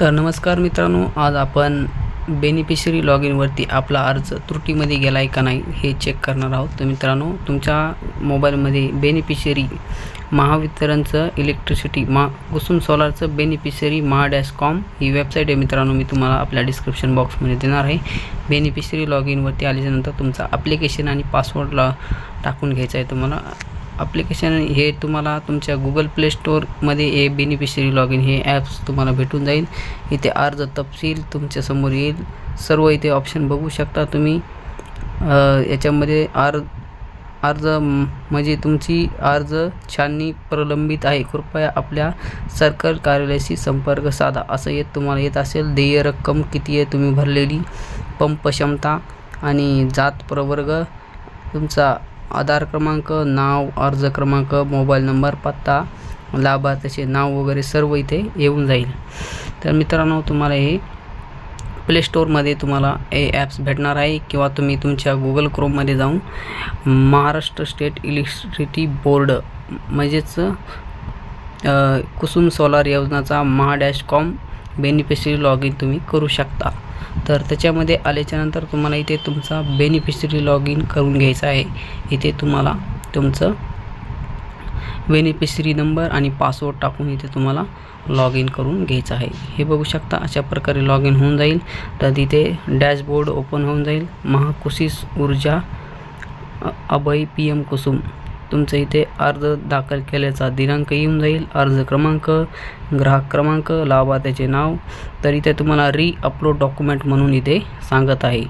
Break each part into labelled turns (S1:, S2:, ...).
S1: तर नमस्कार मित्रांनो आज आपण बेनिफिशरी लॉग इनवरती आपला अर्ज त्रुटीमध्ये गेला आहे का नाही हे चेक करणार आहोत. तर मित्रांनो तुमच्या मोबाईलमध्ये बेनिफिशरी महावितरणचं इलेक्ट्रिसिटी मा कुसुम सोलारचं बेनिफिशरी महा डॅश कॉम ही वेबसाईट आहे मित्रांनो मी तुम्हाला आपल्या डिस्क्रिप्शन बॉक्समध्ये देणार आहे. बेनिफिशरी लॉग इनवरती आल्याच्यानंतर तुमचा ॲप्लिकेशन आणि पासवर्डला टाकून घ्यायचा आहे तुम्हाला. ॲप्लिकेशन हे तुम्हाला तुमच्या गुगल प्ले स्टोअरमध्ये हे बेनिफिशरी लॉग इन हे ॲप्स तुम्हाला भेटून जाईल. इथे अर्ज तपशील तुमच्यासमोर येईल. सर्व इथे ऑप्शन बघू शकता तुम्ही. याच्यामध्ये अर्ज अर्ज म्हणजे तुमची अर्ज छाननी प्रलंबित आहे. कृपया आपल्या सर्कल कार्यालयाशी संपर्क साधा. असं येत तुम्हाला येत असेल देय रक्कम किती आहे तुम्ही भरलेली पंप क्षमता आणि जात प्रवर्ग तुमचा आधार क्रमांक नाव अर्ज क्रमांक मोबाईल नंबर पत्ता लाभार्थ्याचे नाव वगैरे सर्व इथे येऊन जाईल. तर मित्रांनो तुम्हाला हे प्ले स्टोअरमध्ये तुम्हाला हे ॲप्स भेटणार आहे किंवा तुम्ही तुमच्या गुगल क्रोममध्ये जाऊन महाराष्ट्र स्टेट इलेक्ट्रिसिटी बोर्ड म्हणजेच कुसुम सोलार योजनाचा Maha dash com beneficiary log in तुम्ही करू शकता. तर त्याच्यामध्ये आल्याच्यानंतर तुम्हाला इथे तुमचा बेनिफिशरी लॉग इन करून घ्यायचा आहे. इथे तुम्हाला तुमचं बेनिफिशरी नंबर आणि पासवर्ड टाकून इथे तुम्हाला लॉग इन करून घ्यायचं आहे. हे बघू शकता अशा प्रकारे लॉग इन होऊन जाईल. तर तिथे डॅशबोर्ड ओपन होऊन जाईल. महाकुशीस ऊर्जा अभय पी एम कुसुम. तुमचं इथे अर्ज दाखल केल्याचा दिनांक येऊन जाईल. अर्ज क्रमांक ग्राहक क्रमांक लाभार्थ्याचे नाव तर इथे तुम्हाला री अपलोड डॉक्युमेंट म्हणून इथे सांगत आहे.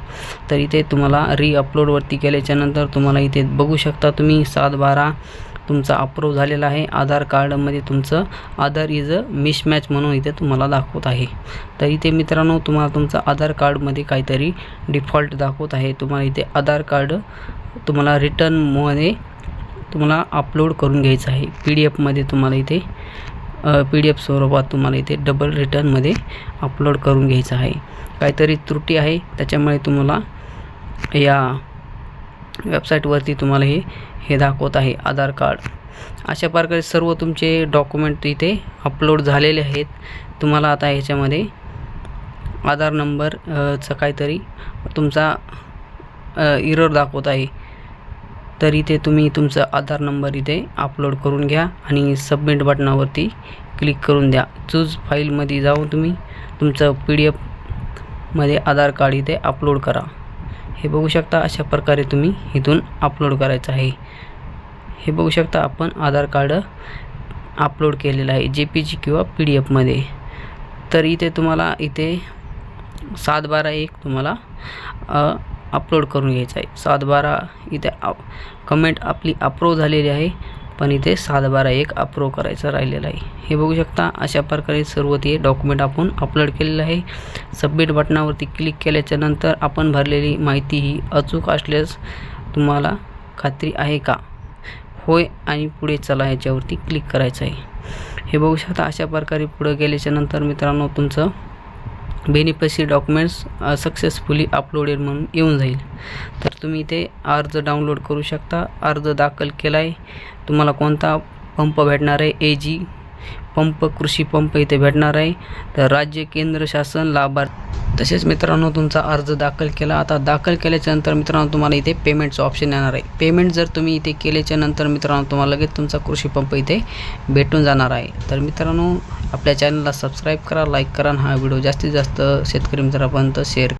S1: तर इथे तुम्हाला री अपलोडवरती केल्याच्यानंतर तुम्हाला इथे बघू शकता तुम्ही सात बारा तुमचा अप्रूव्ह झालेला आहे. आधार कार्डमध्ये तुमचं आधार इज अ मिसमॅच म्हणून इथे तुम्हाला दाखवत आहे. तर इथे मित्रांनो तुम्हाला तुमचं आधार कार्डमध्ये काहीतरी डिफॉल्ट दाखवत आहे. तुम्हाला इथे आधार कार्ड तुम्हाला रिटर्नमध्ये तुम्हाला अपलोड करून घ्यायचं आहे. पी डी एफमध्ये तुम्हाला इथे पी डी एफ स्वरूपात तुम्हाला इथे डबल रिटर्नमध्ये अपलोड करून घ्यायचं आहे. काहीतरी त्रुटी आहे त्याच्यामुळे तुम्हाला या वेबसाईटवरती तुम्हाला हे हे दाखवत आहे आधार कार्ड. अशा प्रकारे सर्व तुमचे डॉक्युमेंट इथे अपलोड झालेले आहेत. तुम्हाला आता ह्याच्यामध्ये आधार नंबर काहीतरी तुमचा इरर दाखवत आहे. तर इथे तुम्ही तुमचा आधार नंबर इथे अपलोड करून घ्या आणि सबमिट बटनावरती क्लिक करून द्या. चूज फाईलमध्ये जाऊन तुम्ही तुमचं पी डी एफमध्ये आधार कार्ड इथे अपलोड करा. हे बघू शकता अशा प्रकारे तुम्ही इथून अपलोड करायचं आहे. हे बघू शकता आपण आधार कार्ड अपलोड केलेलं आहे जे पी जी किंवा पी डी एफमध्ये तर इथे तुम्हाला इथे सात बारा एक तुम्हाला अपलोड करून घ्यायचं आहे. सात बारा इथे कमेंट आपली अप्रूव झालेली आहे पण इथे सातबारा एक अप्रूव करायचं राहिलेलं आहे. हे बघू शकता अशा प्रकारे सर्व ते डॉक्युमेंट आपण अपलोड केलेलं आहे. सबमिट बटनावरती क्लिक केल्याच्यानंतर आपण भरलेली माहिती ही अचूक असल्यास तुम्हाला खात्री आहे का? होय आणि पुढे चला ह्याच्यावरती क्लिक करायचं आहे. हे बघू शकता अशा प्रकारे पुढं गेल्याच्यानंतर मित्रांनो तुमचं बेनिफिशरी डॉक्युमेंट्स सक्सेसफुली अपलोडेड म्हणून येऊन जाईल. तर तुम्ही इथे अर्ज डाउनलोड करू शकता. अर्ज दाखल केला आहे तुम्हाला कोणता पंप भेटणार आहे? ए जी पंप कृषी पंप इथे भेटणार आहे. तर राज्य केंद्र शासन लाभार्थी तसेच मित्रांनो तुमचा अर्ज दाखल केला. आता दाखल केल्याच्यानंतर मित्रांनो तुम्हाला इथे पेमेंटचं ऑप्शन येणार आहे. पेमेंट जर तुम्ही इथे केल्याच्यानंतर मित्रांनो तुम्हाला लगेच तुमचा कृषी पंप इथे भेटून जाणार आहे. तर मित्रांनो आपल्या चॅनलला सबस्क्राईब करा लाईक करा आणि हा व्हिडिओ जास्तीत जास्त शेतकरी मित्रापर्यंत शेअर